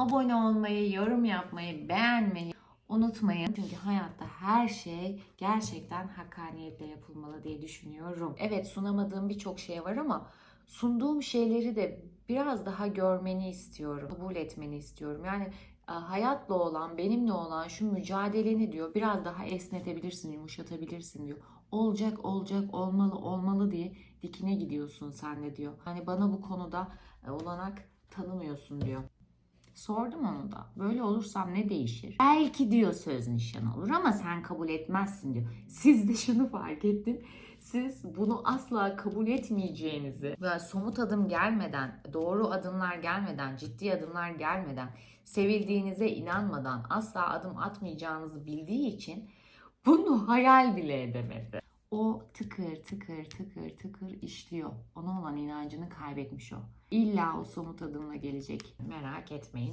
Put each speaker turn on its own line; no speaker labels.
Abone olmayı, yorum yapmayı, beğenmeyi unutmayın. Çünkü hayatta her şey gerçekten hakkaniyetle yapılmalı diye düşünüyorum. Evet sunamadığım birçok şey var ama sunduğum şeyleri de biraz daha görmeni istiyorum. Kabul etmeni istiyorum. Yani e, hayatla olan, benimle olan şu mücadeleni diyor biraz daha esnetebilirsin, yumuşatabilirsin diyor. Olacak, olacak, olmalı, olmalı diye dikine gidiyorsun sen de diyor. Hani bana bu konuda e, olanak tanımıyorsun diyor. Sordum onu da. Böyle olursam ne değişir? Belki diyor söz nişanı olur ama sen kabul etmezsin diyor. Siz de şunu fark ettim. Siz bunu asla kabul etmeyeceğinizi ve somut adım gelmeden, doğru adımlar gelmeden, ciddi adımlar gelmeden, sevildiğinize inanmadan asla adım atmayacağınızı bildiği için bunu hayal bile edemedi. O tıkır tıkır tıkır tıkır işliyor. Ona olan inancını kaybetmiş o. İlla o somut adımla gelecek. Merak etmeyin.